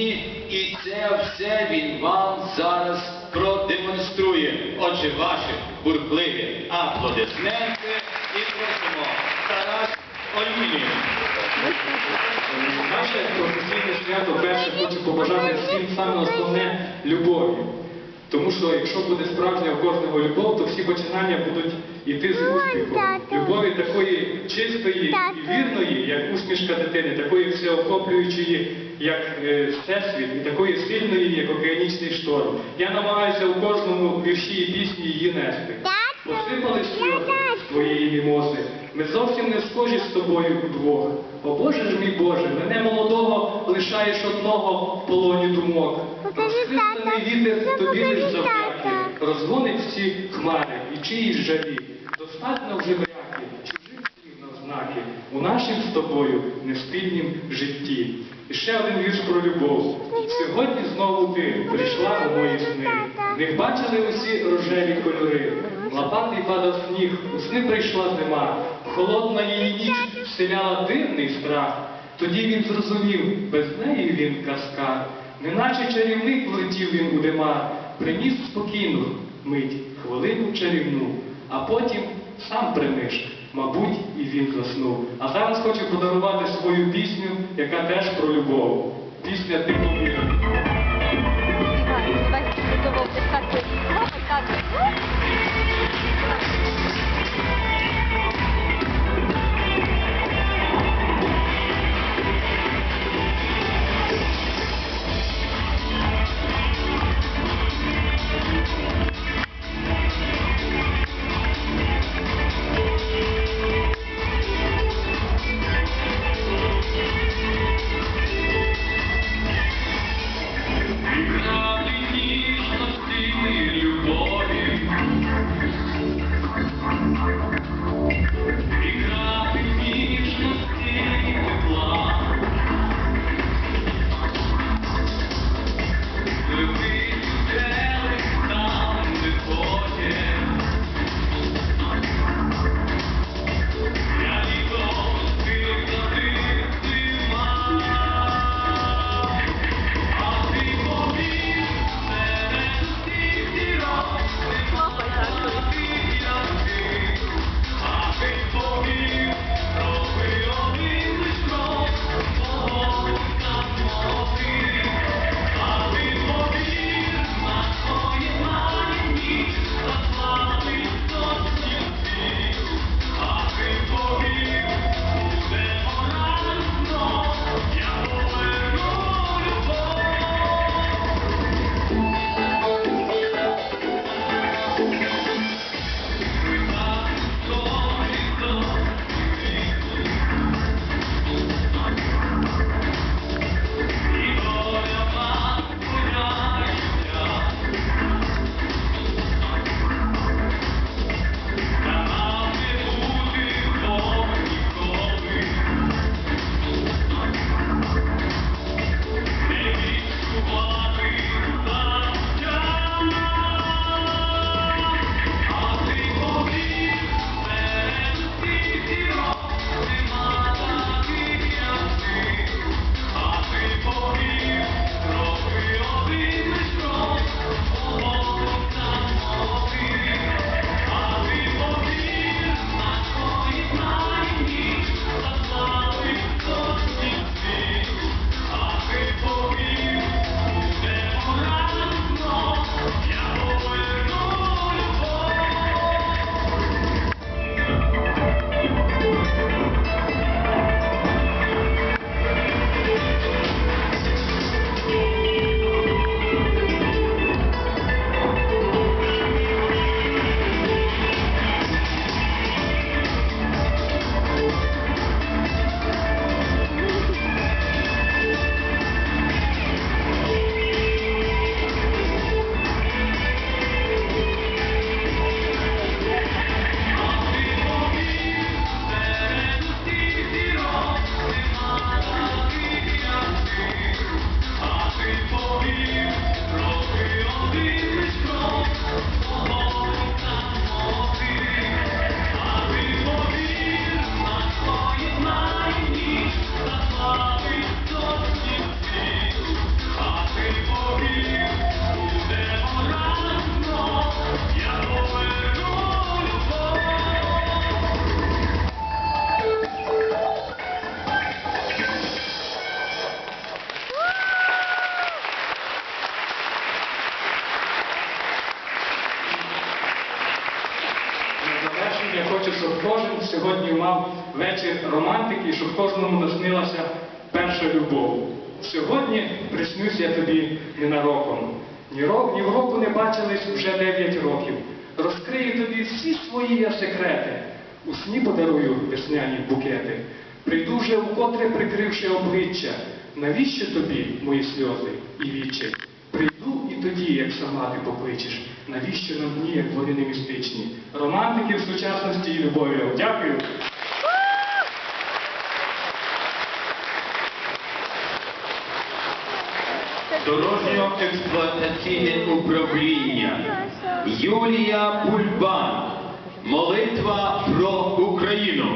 І це все він вам зараз продемонструє. Отже, ваші бурхливі аплодисменти і просимо Тарас Ольмінів. Наше професійне свято перше хочу побажати всім саме основне любові. Тому що якщо буде справжня у кожного любов, то всі починання будуть йти з успіхом. Любові такої чистої і вірної, як усмішка дитини, такої всеохоплюючої, як е, всесвіт, і такої сильної, як океанічний шторм. Я намагаюся у кожному вірші і пісні її нести. Посипали сльози твоєї мімози. Ми зовсім не схожі з тобою удвох. О Боже ж мій Боже, мене молодого лишаєш одного в полоні думок. Розхристаний вітер тобі лиш завдяки, розгонить всі хмари і чиїсь жалі. Достатньо вже мряки, чужих слів на знаки у нашім з тобою неспільнім житті. І ще один вірш про любов. Сьогодні знову ти прийшла у мої сни. В них бачили усі рожеві кольори. Лопатий падав сніг, у сни прийшла зима. Холодна її ніч вселяла дивний страх. Тоді він зрозумів, без неї він каскар. Неначе чарівник влетів він у дима, приніс спокійну мить, хвилину чарівну, а потім сам примиш. Мабуть, і він заснув. А зараз хочу подарувати свою пісню, яка теж про любов. Пісня «Ти повірив». Співай, готово вдихати кожен сьогодні мав вечір романтики, щоб кожному наснилася перша любов. Сьогодні приснюсь я тобі ненароком. Ні, ро- ні в року не бачились вже 9 років. Розкрию тобі всі свої я секрети. У сні подарую весняні букети. Прийду вже вкотре прикривши обличчя. Навіщо тобі мої сльози і вічі? Прийду тоді, як сама ти покличеш. Навіщо нам дні, як не містичні? Романтики в сучасності і любові. Дякую. Дорожньо-експлуатаційне управління. Юлія Бульбан. Молитва про Україну.